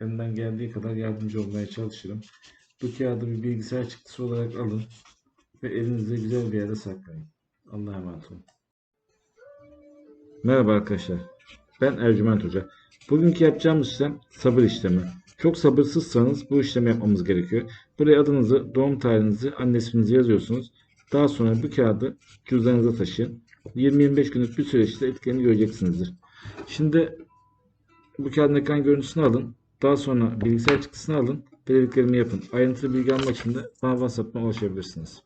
Elimden geldiği kadar yardımcı olmaya çalışırım. Bu kağıdı bir bilgisayar çıktısı olarak alın ve elinizde güzel bir yere saklayın. Allah'a emanet olun. Merhaba arkadaşlar. Ben Ercüment Hoca. Bugünkü yapacağımız işlem sabır işlemi. Çok sabırsızsanız bu işlemi yapmamız gerekiyor. Buraya adınızı, doğum tarihinizi, anne yazıyorsunuz. Daha sonra bu kağıdı cüzdanınıza taşıyın. 20-25 günlük bir süreçte etkilerini göreceksinizdir. Şimdi bu kağıdın ekran görüntüsünü alın. Daha sonra bilgisayar çıktısını alın. Dediklerimi yapın. Ayrıntılı bilgi almak için de bana WhatsApp'tan ulaşabilirsiniz.